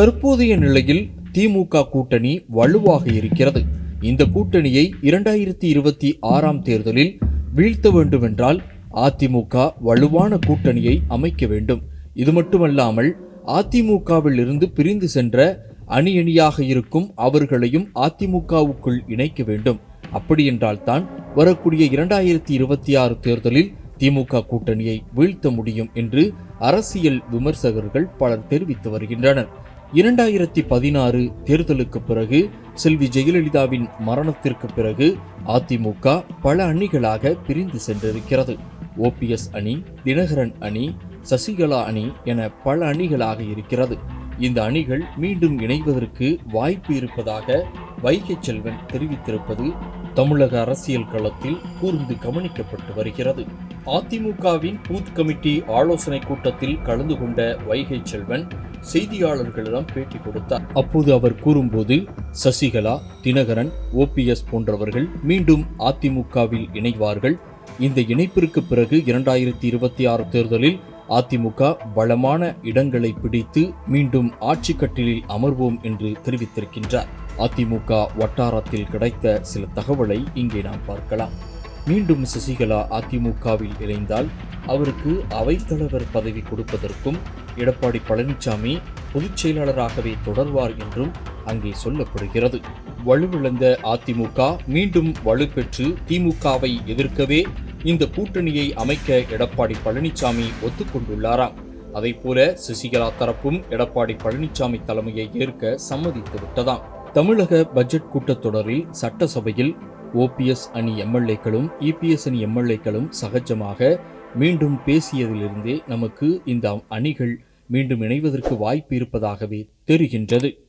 தற்போதைய நிலையில் திமுக கூட்டணி வலுவாக இருக்கிறது. இந்த கூட்டணியை இரண்டாயிரத்தி இருபத்தி ஆறாம் தேர்தலில் வீழ்த்த வேண்டுமென்றால் அதிமுக வலுவான கூட்டணியை அமைக்க வேண்டும். இது மட்டுமல்லாமல் அதிமுகவில் இருந்து பிரிந்து சென்ற அணி அணியாக இருக்கும் அவர்களையும் அதிமுகவுக்குள் இணைக்க வேண்டும். அப்படியென்றால்தான் வரக்கூடிய இரண்டாயிரத்தி இருபத்தி ஆறு தேர்தலில் திமுக கூட்டணியை வீழ்த்த முடியும் என்று அரசியல் விமர்சகர்கள் பலர் தெரிவித்து வருகின்றனர். இரண்டாயிரத்தி பதினாறு தேர்தலுக்கு பிறகு செல்வி ஜெயலலிதாவின் மரணத்திற்கு பிறகு அதிமுக பல அணிகளாக பிரிந்து சென்றிருக்கிறது. ஓபிஎஸ் அணி தினகரன் அணி சசிகலா அணி என பல அணிகளாக இருக்கிறது. இந்த அணிகள் மீண்டும் இணைவதற்கு வாய்ப்பு இருப்பதாக வைகை செல்வன் தெரிவித்திருப்பது தமிழக அரசியல் களத்தில் கூர்ந்து கவனிக்கப்பட்டு வருகிறது. அதிமுகவின் பூத் கமிட்டி ஆலோசனை கூட்டத்தில் கலந்து கொண்ட வைகை செல்வன் செய்தியாளர்களிடம் பேட்டி கொடுத்தார். அப்போது அவர் கூறும்போது சசிகலா தினகரன் ஓபிஎஸ் போன்றவர்கள் மீண்டும் அதிமுகவில் இணைவார்கள். இந்த இணைப்பிற்கு பிறகு இரண்டாயிரத்தி இருபத்தி ஆறு தேர்தலில் அதிமுக பலமான இடங்களை பிடித்து மீண்டும் ஆட்சி கட்டிலில் அமர்வோம் என்று தெரிவித்திருக்கின்றார். அதிமுக வட்டாரத்தில் கிடைத்த சில தகவலை இங்கே நாம் பார்க்கலாம். மீண்டும் சசிகலா அதிமுகவில் இணைந்தால் அவருக்கு அவைத்தலைவர் பதவி கொடுப்பதற்கும் எடப்பாடி பழனிசாமி பொதுச் செயலாளராகவே தொடர்வார் என்றும் அங்கே சொல்லப்படுகிறது. வலுவிழந்த அதிமுக மீண்டும் வலுப்பெற்று திமுகவை எதிர்க்கவே இந்த கூட்டணியை அமைக்க எடப்பாடி பழனிசாமி ஒத்துக்கொண்டுள்ளாராம். அதைப்போல சசிகலா தரப்பும் எடப்பாடி பழனிசாமி தலைமையை ஏற்க சம்மதித்து விட்டதாம் தமிழக பட்ஜெட் கூட்டத்தொடரில் சட்டசபையில் ஓபிஎஸ் அணி எம்எல்ஏக்களும் இபிஎஸ் அணி எம்எல்ஏக்களும் சகஜமாக மீண்டும் பேசியதிலிருந்தே நமக்கு இந்த அணிகள் மீண்டும் இணைவதற்கு வாய்ப்பு இருப்பதாகவே தெரிகின்றது.